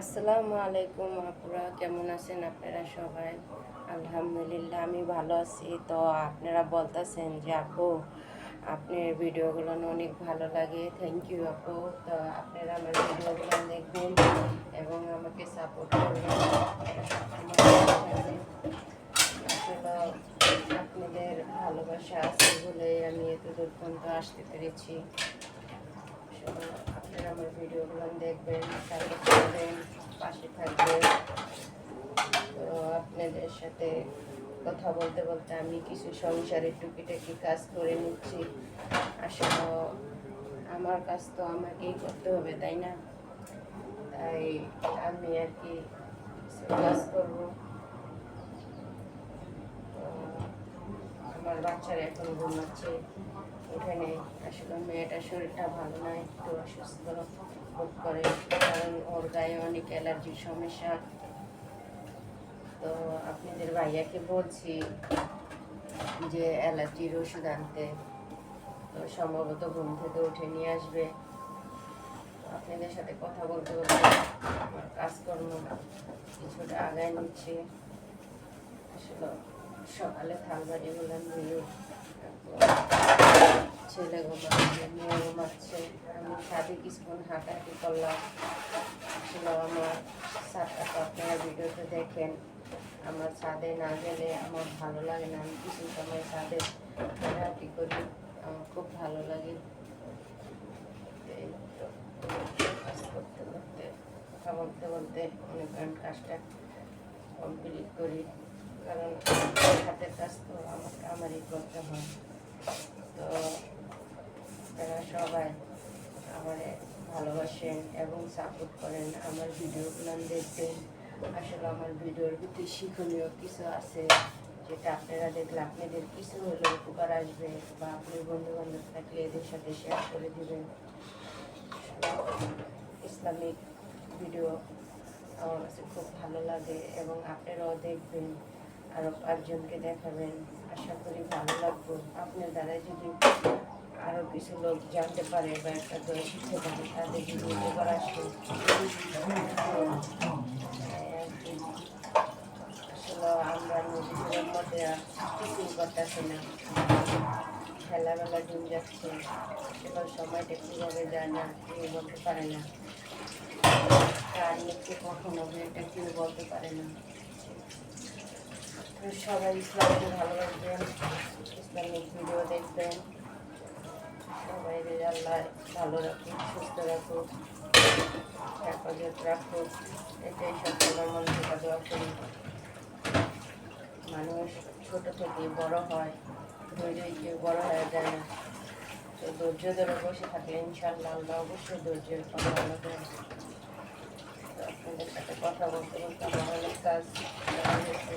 আসসালামু আলাইকুম আপুরা, কেমন আছেন আপনারা সবাই? আলহামদুলিল্লাহ, আমি ভালো আছি। তো আপনারা বলতেছেন যে, আপু, আপনার ভিডিওগুলো অনেক ভালো লাগে। থ্যাংক ইউ আপু। তো আপনারা আমার ভিডিওগুলো দেখবেন এবং আমাকে সাপোর্ট করবেন। আপনাদের ভালোবাসা আছে বলে আমি এত দূর পর্যন্ত আসতে পেরেছি। আপনারা আমার ভিডিওগুলো দেখবেন সাপোর্ট থাকবেন তো আপনাদের সাথে কথা বলতে বলতে আমি কিছু সংসারের টুকিটাকি কাজ করে নিচ্ছি। আসলে আমার কাজ তো আমাকেই করতে হবে, তাই না? তাই আমি আর কি কাজ করব। আমার বাচ্চারা এখন ঘুমাচ্ছে। এখানে আসলে মেয়েটার শরীরটা ভালো নয় একটু অসুস্থ বোধ করে, কারণ ওর গায়ে অনেক অ্যালার্জির সমস্যা। তো আপনাদের ভাইয়াকে বলছি যে অ্যালার্জির ওষুধ আনতে। তো সম্ভবত ঘুম থেকে উঠে নিয়ে আসবে। আপনাদের সাথে কথা বলতে বলতে আমার কাজকর্ম কিছুটা আগায় নিচ্ছে। আসলে সকালে থাল বাড়িগুলো নিয়ে ছেলে ঘুমাচ্ছে, মেয়ে ঘুমাচ্ছে। আমি সাথে কিছুক্ষণ হাঁটাহাঁটি করলাম। আসলে আমার ছাদটা আপনারা ভিডিওতে দেখেন। আমার ছাদে না গেলে আমার ভালো লাগে না। আমি কিছু সময় ছাদে হাঁটাহাঁটি করি, আমার খুব ভালো লাগে। করতে করতে, কথা বলতে বলতে করেন কাজটা কমপ্লিট করি। কারণ হাতের কাজ তো আমাকে আমারই করতে হয়। তো আপনারা সবাই আমার ভালোবাসেন এবং সাপোর্ট করেন আমার ভিডিওগুলো দেখবেন। আসলে আমার ভিডিওর ভিতরে শিক্ষণীয় কিছু আছে যেটা আপনারা দেখলে আপনাদের কিছু হলেও উপকার আসবে বা আপনি বন্ধু বান্ধব থাকলে এদের সাথে শেয়ার করে দিবেন। ইসলামিক ভিডিও আমার কাছে খুব ভালো লাগে এবং আপনারাও দেখবেন। আরও পাঁচজনকে দেখাবেন। আশা করি ভালো লাগবে। আপনার দ্বারা যদি আরও কিছু লোক জানতে পারে বা একটা করে শিখতে পারে, তাদের যদি উপকার আসে, আসলে আমরা নিজেদের মধ্যে কিছুই করতেছি না। খেলাবেলা দিন যাচ্ছে সেবার সময়টা কীভাবে যায় না, কেউ বলতে পারে না। তার মৃত্যু কখন এটা কেউ বলতে পারে না। সবাই ইসলামকে ভালোবাসবেন ইসলামিক ভিডিও দেখবেন। সবাই আল্লাহ ভালো রাখুক, সুস্থ রাখুক, হেফাজত রাখুক। এটাই সবসময় মন থেকে দোয়া করি। মানুষ ছোট থেকে বড় হয়, ধৈর্যই কেউ বড় হয়ে যায় না। তো ধৈর্য ধরে বসে থাকলে ইনশাল্লাহ আল্লাহ অবশ্যই ধৈর্যের কথা ভালো আপনাদের সাথে কথা বলতে বলতে আমার অনেক কাজ করা হয়েছে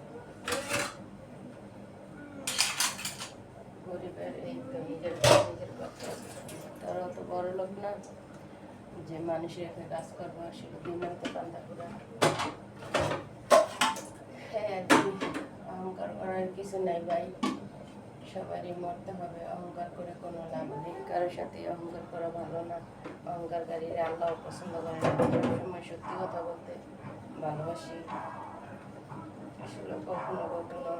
গরিবের এই তো নিজের নিজের কথা তারাও তো বড় লোক না, যে মানুষের এখানে কাজ করব আসলে দিন তো কান্দা করে অহংকার করার কিছু নাই ভাই। সবারই মরতে হবে, অহংকার করে কোনো লাভ নেই। কারোর সাথে অহংকার করা ভালো না অহংকারকারীরা আল্লাহ পছন্দ করে না সবসময় সত্যি কথা বলতে ভালোবাসি আসলে কখনো কখনো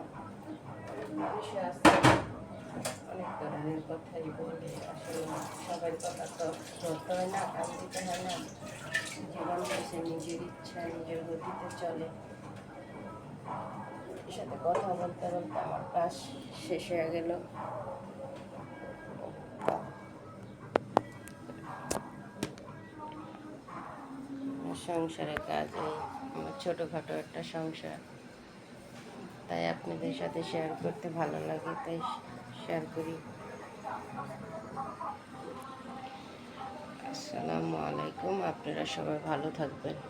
মানুষ আছে? অনেক কথাই বলে আসলে সবার কথা তো ধরতে হয় না কান দিতে হয় না। জীবনটা সে নিজের ইচ্ছা, নিজের গতিতে চলে। সাথে কথা বলতে বলতে আমার কাজ শেষ হয়ে গেল। সংসারের কাজ এই আমার ছোটোখাটো একটা সংসার। তাই আপনাদের সাথে শেয়ার করতে ভালো লাগে, তাই শেয়ার করি। আসসালামু আলাইকুম আপনারা সবাই ভালো থাকবেন।